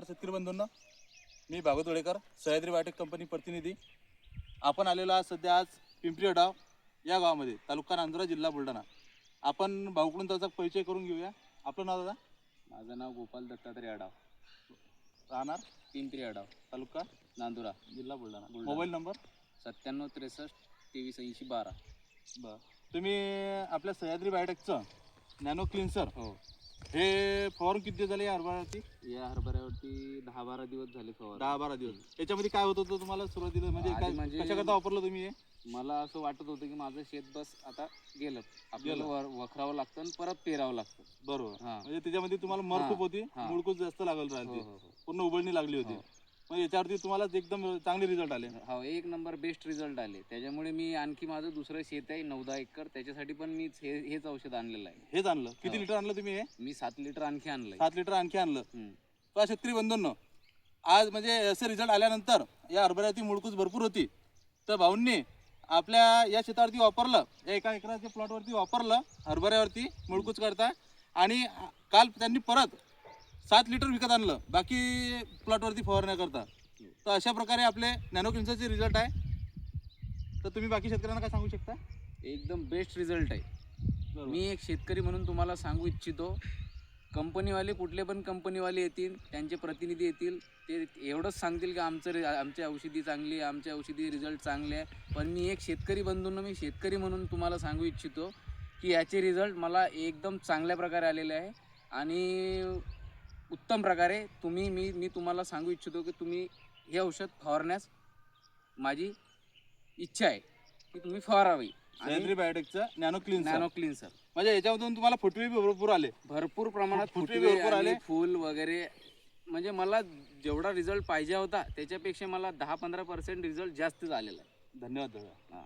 नमस्कार शेतकरी बंधूंना मी भागवत वडेकर सह्याद्री बायोटेक कंपनी प्रतिनिधी. आपण आलेलो आज सध्या आज पिंपरी अडाव या गावामध्ये तालुका नांदुरा जिल्हा बुलढाणा. आपण भाऊकडून त्याचा परिचय करून घेऊया. आपलं नाव दादा? माझं नाव गोपाल दत्तात्रय अडाव राहणार? पिंपरी अडाव तालुका? नांदुरा. जिल्हा बुलढाणा. बुलढाणा. Mobile number? सत्त्याण्णव त्रेसष्ट तेवीस ऐंशी बारा. बरं. तुम्ही आपल्या सह्याद्री बायोटेकचं नॅनो क्लिन्सर हो. हे फवारून किती दिवस झाले या हरभऱ्यावरती? या हरभऱ्यावरती दहा बारा दिवस झाले फवार दहा बारा दिवस. याच्यामध्ये काय होत होतं तुम्हाला सुरुवातीला? म्हणजे आधी काय म्हणजे- कशाकरता वापरलं तुम्ही हे? मला असं वाटत होतं की माझं शेत बस आता गेलं. आपल्याला गेलं. वर वखरावं लागतं आणि परत पेरावं लागतं. बरोबर. हा. म्हणजे त्याच्यामध्ये तुम्हाला मर हा, खूप होती. हा. मुळकूच जास्त लागल हो राहिली हो हो. पूर्ण उबळणी लागली होती. हो. मग याच्यावरती तुम्हाला एकदम चांगले रिझल्ट आले. हो एक नंबर बेस्ट रिझल्ट आले. त्याच्यामुळे मी आणखी माझं दुसरं शेत आहे नऊ दहा एकर. त्याच्यासाठी पण मी हे हेच औषध आणलेलं आहे. हेच आणलं. किती हो. लिटर आणलं तुम्ही हे? मी सात लिटर आणखी आणलंय. सात लिटर आणखी आणलं. हम्म. तर शेतकरी बंधूंनो आज म्हणजे असे रिझल्ट आल्यानंतर या हरभऱ्याची मुळकूच भरपूर होती. तर भाऊंनी आपल्या या शेतावरती वापरलं या एका एकराच्या प्लॉटवरती वापरलं हरभऱ्यावरती मुळकूच करता आणि काल त्यांनी परत सात लिटर विकत आणलं. बाकी प्लॉटवरती फवारण्याकरता तर अशा प्रकारे आपले नॅनो क्लिन्सरचे रिझल्ट आहे. तर तुम्ही बाकी शेतकऱ्यांना काय सांगू शकता? एकदम बेस्ट रिझल्ट आहे. मी एक शेतकरी म्हणून तुम्हाला सांगू इच्छितो. कंपनीवाले कुठले पण कंपनीवाले येतील त्यांचे प्रतिनिधी येतील ते एवढंच सांगतील की आमचं रि आमची औषधी चांगली आहे आमची औषधी रिझल्ट चांगले आहे. पण मी एक शेतकरी बंधूंना मी शेतकरी म्हणून तुम्हाला सांगू इच्छितो की याचे रिझल्ट मला एकदम चांगल्या प्रकारे आलेले आहे. आणि उत्तम प्रकारे तुम्ही मी मी तुम्हाला सांगू इच्छितो की तुम्ही हे औषध फवारण्यास माझी इच्छा आहे की तुम्ही फवारावी. सह्याद्री बायोटेकचं नॅनो क्लिन्सर नॅनो क्लिन्सर म्हणजे याच्यामधून तुम्हाला फुटवे भरपूर आले. भरपूर प्रमाणात फुटवे भरपूर आले. फूल वगैरे. म्हणजे मला जेवढा रिझल्ट पाहिजे होता त्याच्यापेक्षा मला दहा पंधरा पर्सेंट रिझल्ट जास्त झालेला आहे. धन्यवाद दादा. हा.